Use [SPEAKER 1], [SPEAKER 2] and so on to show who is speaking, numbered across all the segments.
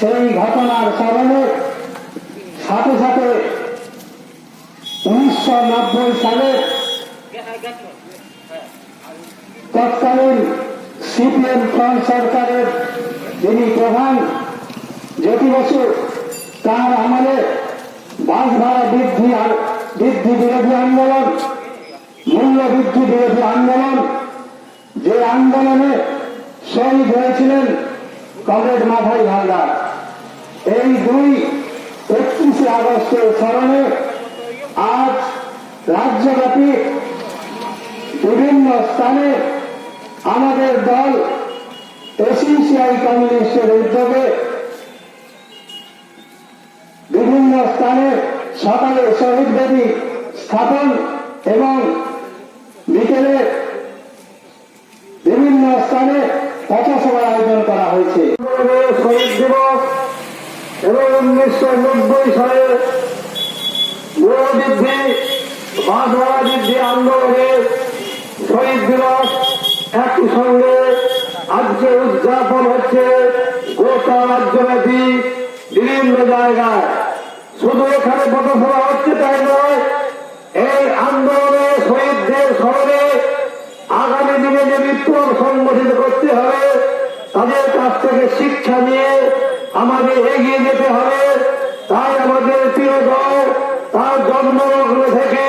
[SPEAKER 1] সেই ঘটনার কারণে সাথে সাথে উনিশশো নব্বই সালে তৎকালীন সিপিএম ফ্রন্ট সরকারের যিনি প্রধান, জ্যোতি বসু, তার আমলে বাস ভাড়া বৃদ্ধি বৃদ্ধি বিরোধী আন্দোলন মূল্য বৃদ্ধি বিরোধী আন্দোলন, যে আন্দোলনে শহীদ হয়েছিলেন কমরেড মাথাই হালদার। এই দুই একত্রিশে আগস্টের স্মরণে আজ রাজ্যব্যাপী বিভিন্ন স্থানে আমাদের দল এসিসিআই কমিউনিস্টের উদ্যোগে বিভিন্ন স্থানে সকালে শহীদ বেদী স্থাপন এবং বিকেলে বিভিন্ন স্থানে পথসভার আয়োজন করা হয়েছে শহীদ দিবস এবং উনিশশো নব্বই সালে বৃদ্ধি বাঁধওয়ালা বৃদ্ধি আন্দোলনে শহীদ দিবস একই সঙ্গে আজকে উদযাপন হচ্ছে গোটা রাজ্যব্যাপী বিভিন্ন জায়গায়। শুধু এখানে পথসভা হচ্ছে তাই নয়, এই আন্দোলনে শহীদদের স্মরণে আগামী দিনে যে বিপ্লব সংগঠিত করতে হবে, তাদের কাছ থেকে শিক্ষা নিয়ে আমাদের এগিয়ে যেতে হবে। আমাদের প্রিয় দল, তার জন্মলগ্ন থেকে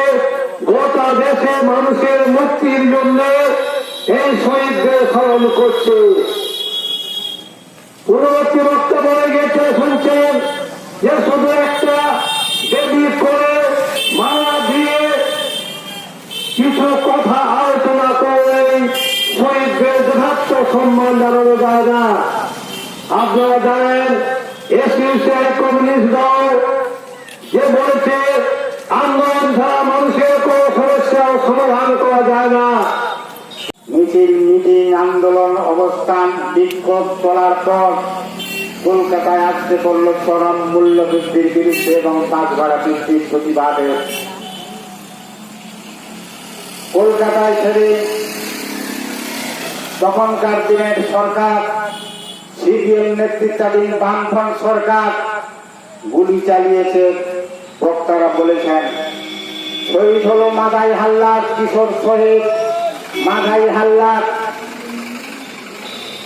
[SPEAKER 1] গোটা দেশে মানুষের মুক্তির জন্য এই শহীদদের স্মরণ করছে। পূর্ববর্তী বক্তব্য গেছে শুনছেন যে শুধু একটা দেবী করে মালা দিয়ে কিছু কথা আলোচনা করে শহীদদের যথার্থ সম্মান জানানো যায় না। আপনারা জানেন, এসিউসিআই কমিউনিস্ট দল যে বলেছে আন্দোলন ছাড়া মানুষের কোন সমস্যা সমাধান করা যায় না মিছিল মিটিং আন্দোলন অবস্থান বিক্ষোভ চলার পর কলকাতায় আসতে পড়ল চরম মূল্য বৃদ্ধির বিরুদ্ধে এবং পাঁচ ভাড়া বৃদ্ধির প্রতিবাদে। কলকাতায় ছেড়ে তখনকার দিনের সরকার, সিপিএম নেতৃত্বাধীন বামফ্রন্ট সরকার, গুলি চালিয়েছে বক্তারা বলেছেন, শহীদ হলো মাদাই হাল্লার কিশোর শহীদ, মাদাই হাল্লার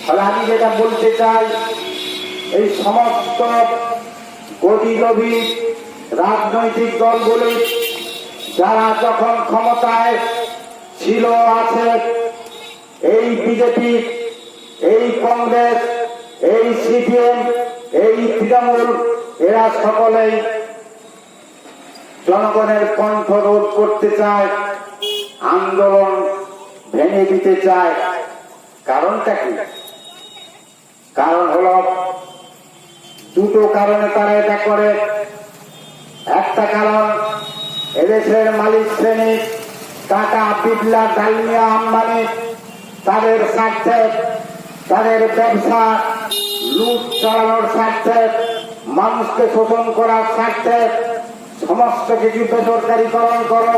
[SPEAKER 1] ফলে আমি যেটা বলতে চাই, এই সমস্ত গতিলোভী রাজনৈতিক দলগুলি যারা যখন ক্ষমতায় ছিল, আছে, এই বিজেপি, এই কংগ্রেস, এই সিপিএম, এই তৃণমূল, এরা সকলেই জনগণের কণ্ঠ রোধ করতে চায়, আন্দোলন ভেঙে দিতে চায়। কারণটা কি? কারণ হল, দুটো কারণে তারা এটা করে। একটা কারণ, এদেশের মালিক শ্রেণি, টাটা, বিড়লা ডালমিয়া আম্বানি, তাদের স্বার্থে, তাদের ব্যবসা, লুট চালানোর স্বার্থে, মানুষকে শোষণ করার স্বার্থে, সমস্ত কিছু বেসরকারীকরণ করো,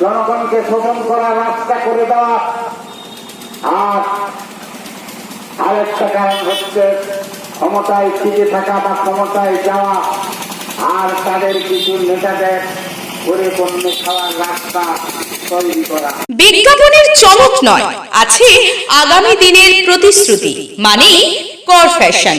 [SPEAKER 1] জনগণকে শোষণ করার রাস্তা করে দেওয়া। আর আরেকটা কারণ হচ্ছে ক্ষমতায় টিকে থাকা বা ক্ষমতায় যাওয়া আর তাদের কিছু নেতাদের
[SPEAKER 2] বিজ্ঞাপনের চমক নয়, আছে আগামী দিনের প্রতিশ্রুতি মানে কর ফ্যাশন